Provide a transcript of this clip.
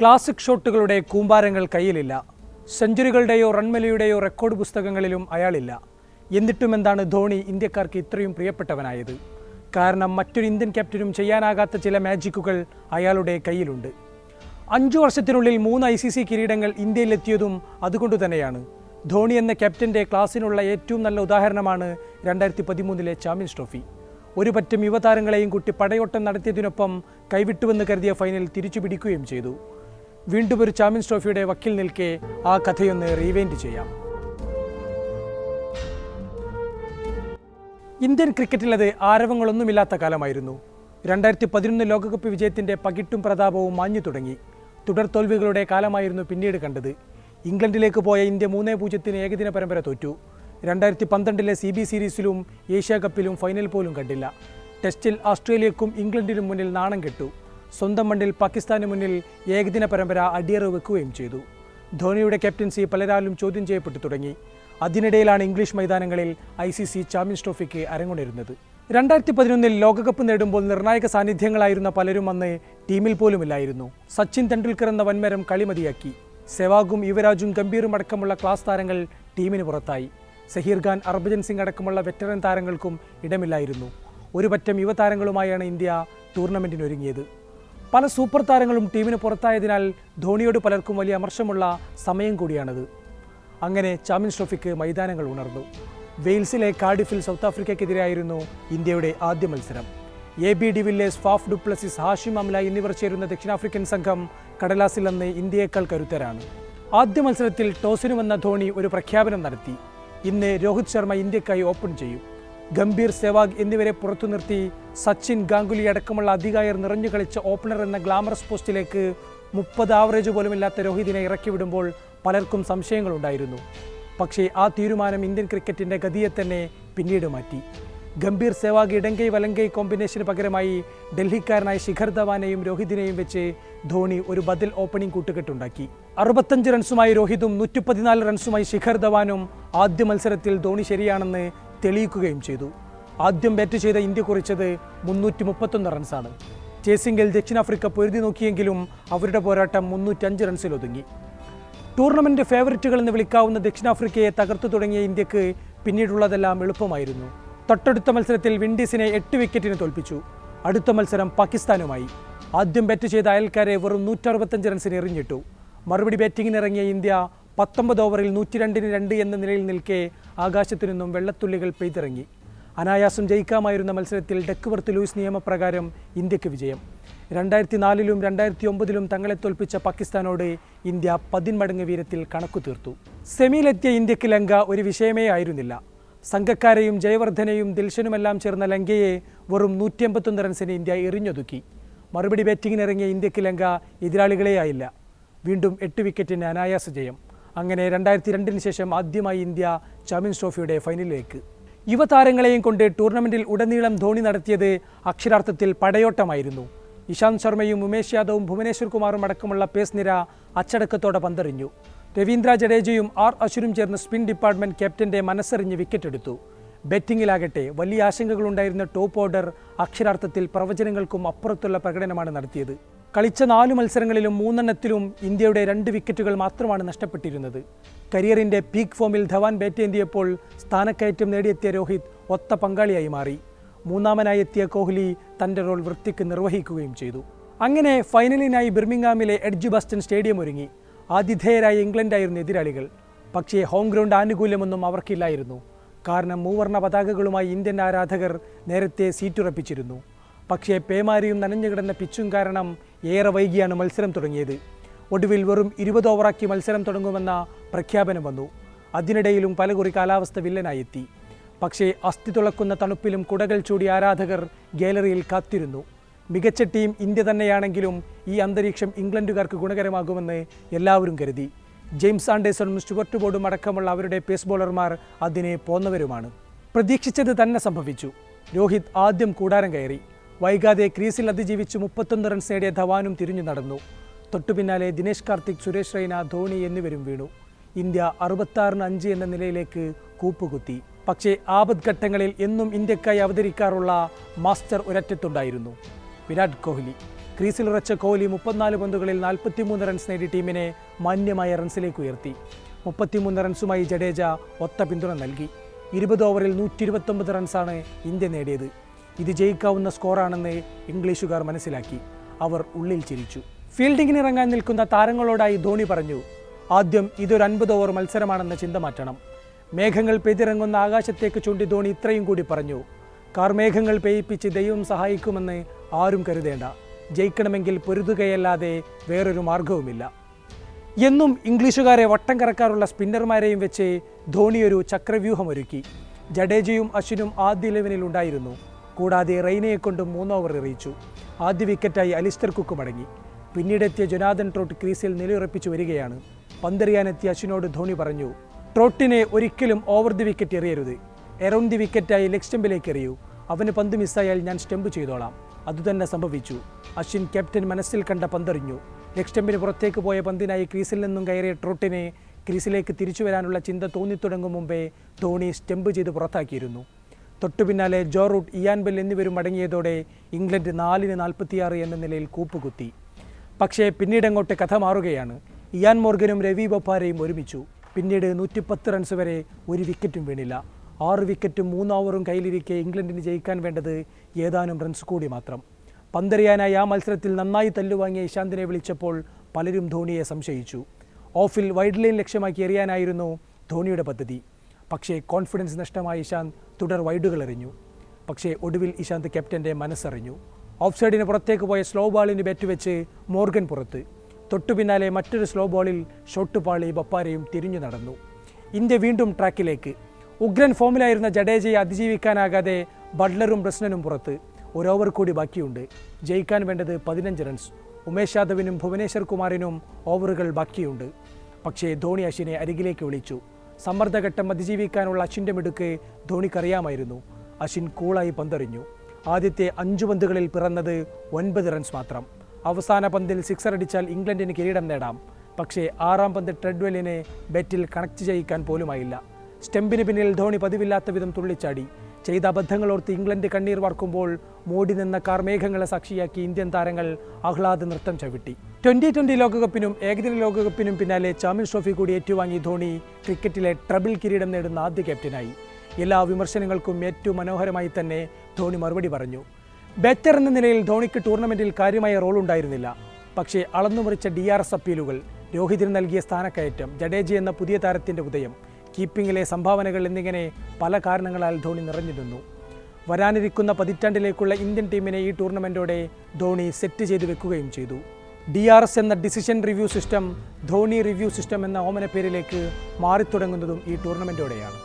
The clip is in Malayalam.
ക്ലാസിക് ഷോട്ടുകളുടെ കൂമ്പാരങ്ങൾ കയ്യിലില്ല. സെഞ്ചുറികളുടെയോ റൺമലയുടെയോ റെക്കോർഡ് പുസ്തകങ്ങളിലും അയാളില്ല. എന്നിട്ടും എന്താണ് ധോണി ഇന്ത്യക്കാർക്ക് ഇത്രയും പ്രിയപ്പെട്ടവനായത്? കാരണം മറ്റൊരു ഇന്ത്യൻ ക്യാപ്റ്റനും ചെയ്യാനാകാത്ത ചില മാജിക്കുകൾ അയാളുടെ കയ്യിലുണ്ട്. അഞ്ചു വർഷത്തിനുള്ളിൽ മൂന്ന് ഐ സി സി കിരീടങ്ങൾ ഇന്ത്യയിലെത്തിയതും അതുകൊണ്ട് തന്നെയാണ് ധോണി എന്ന ക്യാപ്റ്റന്റെ ക്ലാസ്സിനുള്ള ഏറ്റവും നല്ല ഉദാഹരണമാണ് രണ്ടായിരത്തി പതിമൂന്നിലെ ചാമ്പ്യൻസ് ട്രോഫി. ഒരു പറ്റം യുവതാരങ്ങളെയും കുട്ടി പടയോട്ടം നടത്തിയതിനൊപ്പം കൈവിട്ടുവെന്ന് കരുതിയ ഫൈനൽ തിരിച്ചു പിടിക്കുകയും ചെയ്തു. വീണ്ടും ഒരു ചാമ്പ്യൻസ് ട്രോഫിയുടെ വക്കിൽ നിൽക്കെ ആ കഥയൊന്ന് റീവൈൻഡ് ചെയ്യാം. ഇന്ത്യൻ ക്രിക്കറ്റിൽ അത് ആരവങ്ങളൊന്നുമില്ലാത്ത കാലമായിരുന്നു. രണ്ടായിരത്തി പതിനൊന്ന് ലോകകപ്പ് വിജയത്തിന്റെ പകിട്ടും പ്രതാപവും മാഞ്ഞു തുടങ്ങി. തുടർ തോൽവികളുടെ കാലമായിരുന്നു പിന്നീട് കണ്ടത്. ഇംഗ്ലണ്ടിലേക്ക് പോയ ഇന്ത്യ മൂന്നേ പൂജ്യത്തിന് ഏകദിന പരമ്പര തോറ്റു. രണ്ടായിരത്തി പന്ത്രണ്ടിലെ സി ബി സീരീസിലും ഏഷ്യ കപ്പിലും ഫൈനൽ പോലും കണ്ടില്ല. ടെസ്റ്റിൽ ഓസ്ട്രേലിയക്കും ഇംഗ്ലണ്ടിനും മുന്നിൽ നാണം കെട്ടു. സ്വന്തം മണ്ണിൽ പാകിസ്ഥാന് മുന്നിൽ ഏകദിന പരമ്പര അടിയറ വെക്കുകയും ചെയ്തു. ധോണിയുടെ ക്യാപ്റ്റൻസി പലരാലും ചോദ്യം ചെയ്യപ്പെട്ടു തുടങ്ങി. അതിനിടയിലാണ് ഇംഗ്ലീഷ് മൈതാനങ്ങളിൽ ഐ സി സി ചാമ്പ്യൻസ് ട്രോഫിക്ക് അരങ്ങുണരുന്നത്. രണ്ടായിരത്തി പതിനൊന്നിൽ ലോകകപ്പ് നേടുമ്പോൾ നിർണായക സാന്നിധ്യങ്ങളായിരുന്ന പലരും അന്ന് ടീമിൽ പോലുമില്ലായിരുന്നു സച്ചിൻ തെണ്ടുൽക്കർ എന്ന വൻമരം കളിമതിയാക്കി. സെവാഗും യുവരാജും ഗംഭീറും അടക്കമുള്ള ക്ലാസ് താരങ്ങൾ ടീമിന് പുറത്തായി. സഹീർ ഖാൻ ഹർഭജൻ സിംഗ് അടക്കമുള്ള വെറ്ററൻ താരങ്ങൾക്കും ഇടമില്ലായിരുന്നു. ഒരുപറ്റം യുവതാരങ്ങളുമായാണ് ഇന്ത്യ ടൂർണമെന്റിനൊരുങ്ങിയത് പല സൂപ്പർ താരങ്ങളും ടീമിന് പുറത്തായതിനാൽ ധോണിയോട് പലർക്കും വലിയ അമർഷമുള്ള സമയം കൂടിയാണത്. അങ്ങനെ ചാമ്പ്യൻസ് ട്രോഫിക്ക് മൈതാനങ്ങൾ ഉണർന്നു. വെയിൽസിലെ കാർഡിഫിൽ സൗത്ത് ആഫ്രിക്കയ്ക്കെതിരായിരുന്നു ഇന്ത്യയുടെ ആദ്യ മത്സരം. A B de Villiers Faf du Plessis Hashim Amla എന്നിവർ ചേരുന്ന ദക്ഷിണാഫ്രിക്കൻ സംഘം കടലാസിൽ അന്ന് ഇന്ത്യയേക്കാൾ കരുത്തരാണ്. ആദ്യ മത്സരത്തിൽ ടോസിന് വന്ന ധോണി ഒരു പ്രഖ്യാപനം നടത്തി. ഇന്ന് രോഹിത് ശർമ്മ ഇന്ത്യക്കായി ഓപ്പൺ ചെയ്യും. ഗംഭീർ സെവാഗ് എന്നിവരെ പുറത്തു നിർത്തി സച്ചിൻ ഗാംഗുലി അടക്കമുള്ള അധികായർ നിറഞ്ഞു കളിച്ച ഓപ്പണർ എന്ന ഗ്ലാമറസ് പോസ്റ്റിലേക്ക് മുപ്പത് ആവറേജ് പോലുമില്ലാത്ത രോഹിതിനെ ഇറക്കി വിടുമ്പോൾ പലർക്കും സംശയങ്ങളുണ്ടായിരുന്നു. പക്ഷേ ആ തീരുമാനം ഇന്ത്യൻ ക്രിക്കറ്റിന്റെ ഗതിയെ തന്നെ പിന്നീട് മാറ്റി. ഗംഭീർ സെവാഗ് ഇടങ്കൈ വലങ്കൈ കോമ്പിനേഷന് പകരമായി ഡൽഹിക്കാരനായ ശിഖർ ധവാനെയും രോഹിതിനെയും വെച്ച് ധോണി ഒരു ബദൽ ഓപ്പണിംഗ് കൂട്ടുകെട്ടുണ്ടാക്കി. അറുപത്തഞ്ച് റൺസുമായി രോഹിതും നൂറ്റി പതിനാല് റൺസുമായി ശിഖർ ധവാനും ആദ്യ മത്സരത്തിൽ ധോണി ശരിയാണെന്ന് തെളിയിക്കുകയും ചെയ്തു. ആദ്യം ബാറ്റ് ചെയ്ത ഇന്ത്യ കുറിച്ചത് മുന്നൂറ്റി മുപ്പത്തൊന്ന് റൺസാണ് ചേസിംഗിൽ ദക്ഷിണാഫ്രിക്ക പൊരുതി നോക്കിയെങ്കിലും അവരുടെ പോരാട്ടം മുന്നൂറ്റഞ്ച് റൺസിൽ ഒതുങ്ങി. ടൂർണമെന്റ് ഫേവറിറ്റുകൾ എന്ന് വിളിക്കാവുന്ന ദക്ഷിണാഫ്രിക്കയെ തകർത്തു തുടങ്ങിയ ഇന്ത്യയ്ക്ക് പിന്നീടുള്ളതെല്ലാം എളുപ്പമായിരുന്നു. തൊട്ടടുത്ത മത്സരത്തിൽ വിൻഡീസിനെ എട്ട് വിക്കറ്റിന് തോൽപ്പിച്ചു. അടുത്ത മത്സരം പാകിസ്ഥാനുമായി. ആദ്യം ബാറ്റ് ചെയ്ത അയൽക്കാരെ വെറും നൂറ്ററുപത്തഞ്ച് റൺസിന് എറിഞ്ഞിട്ടു. മറുപടി ബാറ്റിങ്ങിനിറങ്ങിയ ഇന്ത്യ പത്തൊമ്പത് ഓവറിൽ നൂറ്റി രണ്ടിന് രണ്ട് എന്ന നിലയിൽ നിൽക്കെ ആകാശത്തു നിന്നും വെള്ളത്തുള്ളികൾ പെയ്തിറങ്ങി. അനായാസം ജയിക്കാമായിരുന്ന മത്സരത്തിൽ ഡെക്വർത്ത് ലൂയിസ് നിയമപ്രകാരം ഇന്ത്യയ്ക്ക് വിജയം. രണ്ടായിരത്തി നാലിലും രണ്ടായിരത്തി ഒമ്പതിലും തങ്ങളെ തോൽപ്പിച്ച പാകിസ്ഥാനോട് ഇന്ത്യ പതിന്മടങ്ങ് വീരത്തിൽ കണക്കു തീർത്തു. സെമിയിലെത്തിയ ഇന്ത്യയ്ക്ക് ലങ്ക ഒരു വിഷയമേ ആയിരുന്നില്ല. സംഘക്കാരെയും ജയവർദ്ധനെയും ദിൽഷനുമെല്ലാം ചേർന്ന ലങ്കയെ വെറും നൂറ്റി എൺപത്തൊന്ന് റൺസിന് ഇന്ത്യ എറിഞ്ഞൊതുക്കി. മറുപടി ബാറ്റിങ്ങിനിറങ്ങിയ ഇന്ത്യയ്ക്ക് ലങ്ക എതിരാളികളെയായില്ല. വീണ്ടും എട്ട് വിക്കറ്റിന് അനായാസ ജയം. അങ്ങനെ രണ്ടായിരത്തി രണ്ടിന് ശേഷം ആദ്യമായി ഇന്ത്യ ചാമ്പ്യൻസ് ട്രോഫിയുടെ ഫൈനലിലേക്ക്. യുവതാരങ്ങളെയും കൊണ്ട് ടൂർണമെന്റിൽ ഉടനീളം ധോണി നടത്തിയത് അക്ഷരാർത്ഥത്തിൽ പടയോട്ടമായിരുന്നു. ഇശാന്ത് ശർമ്മയും ഉമേഷ് യാദവും ഭുവനേശ്വർ കുമാറും അടക്കമുള്ള പേസ് നിര അച്ചടക്കത്തോടെ പന്തെറിഞ്ഞു. രവീന്ദ്ര ജഡേജയും ആർ അശുരും ചേർന്ന് സ്പിൻ ഡിപ്പാർട്ട്മെന്റ് ക്യാപ്റ്റന്റെ മനസ്സറിഞ്ഞ് വിക്കറ്റെടുത്തു. ബാറ്റിംഗിലാകട്ടെ വലിയ ആശങ്കകളുണ്ടായിരുന്ന ടോപ്പ് ഓർഡർ അക്ഷരാർത്ഥത്തിൽ പ്രവചനങ്ങൾക്കും അപ്പുറത്തുള്ള പ്രകടനമാണ് നടത്തിയത്. കളിച്ച നാല് മത്സരങ്ങളിലും മൂന്നെണ്ണത്തിലും ഇന്ത്യയുടെ രണ്ട് വിക്കറ്റുകൾ മാത്രമാണ് നഷ്ടപ്പെട്ടിരുന്നത്. കരിയറിന്റെ പീക്ക് ഫോമിൽ ധവാൻ ബാറ്റ് ഏന്തിയപ്പോൾ സ്ഥാനക്കയറ്റം നേടിയെത്തിയ രോഹിത് ഒത്ത പങ്കാളിയായി മാറി. മൂന്നാമനായി എത്തിയ കോഹ്ലി തന്റെ റോൾ വൃത്തിക്ക് നിർവഹിക്കുകയും ചെയ്തു. അങ്ങനെ ഫൈനലിനായി ബിർമിംഗാമിലെ എഡ്ജ് ബസ്റ്റൺ സ്റ്റേഡിയം ഒരുങ്ങി. ആതിഥേയരായ ഇംഗ്ലണ്ടായിരുന്നു എതിരാളികൾ. പക്ഷേ ഹോം ഗ്രൗണ്ട് ആനുകൂല്യമൊന്നും അവർക്കില്ലായിരുന്നു. കാരണം മൂവർണ പതാകകളുമായി ഇന്ത്യൻ ആരാധകർ നേരത്തെ സീറ്റുറപ്പിച്ചിരുന്നു. പക്ഷേ പേമാരിയും നനഞ്ഞുകിടന്ന പിച്ചും കാരണം ഏറെ വൈകിയാണ് മത്സരം തുടങ്ങിയത്. ഒടുവിൽ വെറും ഇരുപത് ഓവറാക്കി മത്സരം തുടങ്ങുമെന്ന പ്രഖ്യാപനം വന്നു. അതിനിടയിലും പലകുറി കാലാവസ്ഥ വില്ലനായി എത്തി പക്ഷേ അസ്ഥി തുളക്കുന്ന തണുപ്പിലും കുടകൾ ചൂടി ആരാധകർ ഗാലറിയിൽ കാത്തിരുന്നു. മികച്ച ടീം ഇന്ത്യ തന്നെയാണെങ്കിലും ഈ അന്തരീക്ഷം ഇംഗ്ലണ്ടുകാർക്ക് ഗുണകരമാകുമെന്ന് എല്ലാവരും കരുതി. ജെയിംസ് ആൻഡേഴ്സണും സ്റ്റുവർട്ട് ബോർഡും അടക്കമുള്ള അവരുടെ പേസ് ബോളർമാർ അതിനെ പോന്നവരുമാണ്. പ്രതീക്ഷിച്ചത് തന്നെ സംഭവിച്ചു. രോഹിത് ആദ്യം കൂടാരം കയറി. വൈകാതെ ക്രീസിൽ അതിജീവിച്ച് മുപ്പത്തൊന്ന് റൺസ് നേടിയ ധവാനും തിരിഞ്ഞു നടന്നു. തൊട്ടുപിന്നാലെ ദിനേശ് കാർത്തിക് സുരേഷ് റൈന ധോണി എന്നിവരും വീണു. ഇന്ത്യ അറുപത്താറിന് അഞ്ച് എന്ന നിലയിലേക്ക് കൂപ്പുകുത്തി. പക്ഷേ ആപത് ഘട്ടങ്ങളിൽ എന്നും ഇന്ത്യക്കായി അവതരിക്കാറുള്ള മാസ്റ്റർ ഒരറ്റത്തുണ്ടായിരുന്നു. വിരാട് കോഹ്ലി. ക്രീസിൽ ഉറച്ച കോഹ്ലി മുപ്പത്തിനാല് പന്തുകളിൽ നാൽപ്പത്തിമൂന്ന് റൺസ് നേടി ടീമിനെ മാന്യമായ റൺസിലേക്ക് ഉയർത്തി. മുപ്പത്തിമൂന്ന് റൺസുമായി ജഡേജ ഒത്ത പിന്തുണ നൽകി. ഇരുപത് ഓവറിൽ നൂറ്റി ഇരുപത്തൊമ്പത് റൺസാണ് ഇന്ത്യ നേടിയത്. ഇത് ജയിക്കാവുന്ന സ്കോറാണെന്ന് ഇംഗ്ലീഷുകാർ മനസ്സിലാക്കി. അവർ ഉള്ളിൽ ചിരിച്ചു. ഫീൽഡിങ്ങിന് ഇറങ്ങാൻ നിൽക്കുന്ന താരങ്ങളോടായി ധോണി പറഞ്ഞു ആദ്യം ഇതൊരു അൻപത് ഓവർ മത്സരമാണെന്ന ചിന്ത മാറ്റണം. മേഘങ്ങൾ പെയ്തിറങ്ങുന്ന ആകാശത്തേക്ക് ചൂണ്ടി ധോണി ഇത്രയും കൂടി പറഞ്ഞു കാർമേഘങ്ങൾ പേയിപ്പിച്ച് ദൈവം സഹായിക്കുമെന്ന് ആരും കരുതേണ്ട. ജയിക്കണമെങ്കിൽ പൊരുതുകയല്ലാതെ വേറൊരു മാർഗവുമില്ല എന്നും ഇംഗ്ലീഷുകാരെ വട്ടം കറക്കാറുള്ള സ്പിന്നർമാരെയും വെച്ച് ധോണി ഒരു ചക്രവ്യൂഹമൊരുക്കി. ജഡേജയും അശ്വിനും ആദ്യ ഇലവനിൽ ഉണ്ടായിരുന്നു. കൂടാതെ റെയ്നയെ കൊണ്ടും മൂന്ന് ഓവർ എറിയിച്ചു. ആദ്യ വിക്കറ്റായി അലിസ്റ്റർ കുക്ക് മടങ്ങി. പിന്നീടെത്തിയ ജൊനാഥൻ ട്രോട്ട് ക്രീസിൽ നിലയുറപ്പിച്ചു വരികയാണ്. പന്തെറിയാനെത്തിയ അശ്വിനോട് ധോണി പറഞ്ഞു ട്രോട്ടിനെ ഒരിക്കലും ഓവർ ദി വിക്കറ്റ് എറിയരുത്. എറൗണ്ട് ദി വിക്കറ്റായി ലെഗ് സ്റ്റെമ്പിലേക്ക് എറിയൂ. അവന് പന്ത് മിസ്സായാൽ ഞാൻ സ്റ്റെമ്പ് ചെയ്തോളാം. അതുതന്നെ സംഭവിച്ചു. അശ്വിൻ ക്യാപ്റ്റൻ മനസ്സിൽ കണ്ട പന്തെറിഞ്ഞു. ലെഗ് സ്റ്റെമ്പിന് പുറത്തേക്ക് പോയ പന്തിനായി ക്രീസിൽ നിന്നും കയറിയ ട്രോട്ടിനെ ക്രീസിലേക്ക് തിരിച്ചു വരാനുള്ള ചിന്ത തോന്നിത്തുടങ്ങും മുമ്പേ ധോണി സ്റ്റെമ്പ് ചെയ്ത് പുറത്താക്കിയിരുന്നു. തൊട്ടു പിന്നാലെ ജോ റൂട്ട് ഇയാൻ എന്നിവരും അടങ്ങിയതോടെ ഇംഗ്ലണ്ട് നാലിന് നാൽപ്പത്തിയാറ് എന്ന നിലയിൽ കൂപ്പുകുത്തി. പക്ഷേ പിന്നീടങ്ങോട്ട് കഥ മാറുകയാണ്. ഇയാൻ മോർഗനും രവി ബൊപ്പാരയും ഒരുമിച്ചു. പിന്നീട് നൂറ്റിപ്പത്ത് റൺസ് വരെ ഒരു വിക്കറ്റും വീണില്ല. ആറ് വിക്കറ്റും മൂന്ന് ഓവറും കയ്യിലിരിക്കെ ഇംഗ്ലണ്ടിന് ജയിക്കാൻ വേണ്ടത് ഏതാനും റൺസ് കൂടി മാത്രം. പന്തെറിയാനായി ആ മത്സരത്തിൽ നന്നായി തല്ലുവാങ്ങിയ ഇശാന്തിനെ വിളിച്ചപ്പോൾ പലരും ധോണിയെ സംശയിച്ചു. ഓഫിൽ വൈഡ് ലൈൻ ലക്ഷ്യമാക്കി എറിയാനായിരുന്നു ധോണിയുടെ പദ്ധതി. പക്ഷേ കോൺഫിഡൻസ് നഷ്ടമായ ഇശാന്ത് തുടർ വൈഡുകൾ എറിഞ്ഞു. പക്ഷേ ഒടുവിൽ ഇശാന്ത് ക്യാപ്റ്റന്റെ മനസ്സറിഞ്ഞു. ഓഫ് സൈഡിന് പുറത്തേക്ക് പോയ സ്ലോ ബാളിന് ബാറ്റ് വെച്ച് മോർഗൻ പുറത്ത്. തൊട്ടു പിന്നാലെ മറ്റൊരു സ്ലോ ബോളിൽ ഷോട്ട് പാളി ബപ്പാരയും തിരിഞ്ഞു നടന്നു. ഇന്ത്യ വീണ്ടും ട്രാക്കിലേക്ക് ഉഗ്രൻ ഫോമിലായിരുന്ന ജഡേജയെ അതിജീവിക്കാനാകാതെ ബട്ട്ലറും ബ്രസ്നനും പുറത്ത്. ഒരു ഓവർ കൂടി ബാക്കിയുണ്ട്. ജയിക്കാൻ വേണ്ടത് പതിനഞ്ച് റൺസ് ഉമേഷ് യാദവിനും ഭുവനേശ്വർ കുമാറിനും ഓവറുകൾ ബാക്കിയുണ്ട്. പക്ഷേ ധോണി അശ്വിനെ അരികിലേക്ക് വിളിച്ചു. സമ്മർദ്ദഘട്ടം അതിജീവിക്കാനുള്ള അശ്വിന്റെ മിടുക്ക് ധോണിക്കറിയാമായിരുന്നു. അശ്വിൻ കൂളായി പന്തെറിഞ്ഞു. ആദ്യത്തെ അഞ്ചു പന്തുകളിൽ പിറന്നത് ഒൻപത് റൺസ് മാത്രം. അവസാന പന്തിൽ സിക്സർ അടിച്ചാൽ ഇംഗ്ലണ്ടിന് കിരീടം നേടാം. പക്ഷേ ആറാം പന്ത് ട്രെഡ്വെല്ലിനെ ബാറ്റിൽ കണക്ട് ചെയ്യിക്കാൻ പോലുമായില്ല. സ്റ്റെമ്പിന് പിന്നിൽ ധോണി പതിവില്ലാത്ത വിധം തുള്ളിച്ചാടി. ചെയ്ത അബദ്ധങ്ങളോർത്ത് ഇംഗ്ലണ്ട് കണ്ണീർ വാർക്കുമ്പോൾ മോടി നിന്ന കാർമേഘങ്ങളെ സാക്ഷിയാക്കി ഇന്ത്യൻ താരങ്ങൾ ആഹ്ലാദ നൃത്തം ചവിട്ടി. ട്വന്റി ട്വന്റി ലോകകപ്പിനും ഏകദിന ലോകകപ്പിനും പിന്നാലെ ചാമ്പ്യൻസ് ട്രോഫി കൂടി ഏറ്റുവാങ്ങി ധോണി ക്രിക്കറ്റിലെ ട്രബിൾ കിരീടം നേടുന്ന ആദ്യ ക്യാപ്റ്റനായി. എല്ലാ വിമർശനങ്ങൾക്കും ഏറ്റവും മനോഹരമായി തന്നെ ധോണി മറുപടി പറഞ്ഞു. ബെറ്റർ എന്ന നിലയിൽ ധോണിക്ക് ടൂർണമെന്റിൽ കാര്യമായ റോൾ ഉണ്ടായിരുന്നില്ല. പക്ഷേ അളന്നുമുറിച്ച ഡി ആർ എസ് അപ്പീലുകൾ രോഹിതിന് നൽകിയ സ്ഥാനക്കയറ്റം ജഡേജ എന്ന പുതിയ താരത്തിന്റെ ഉദയം കീപ്പിംഗിലെ സംഭാവനകൾ എന്നിങ്ങനെ പല കാരണങ്ങളാൽ ധോണി നിറഞ്ഞിരുന്നു വരാനിരിക്കുന്ന പതിറ്റാണ്ടിലേക്കുള്ള ഇന്ത്യൻ ടീമിനെ ഈ ടൂർണമെന്റോടെ ധോണി സെറ്റ് ചെയ്തു വെക്കുകയും ചെയ്തു. ഡി ആർ എസ് എന്ന decision review system Dhoni review system എന്ന ഓമന പേരിലേക്ക് മാറിത്തുടങ്ങുന്നതും ഈ ടൂർണമെന്റോടെയാണ്.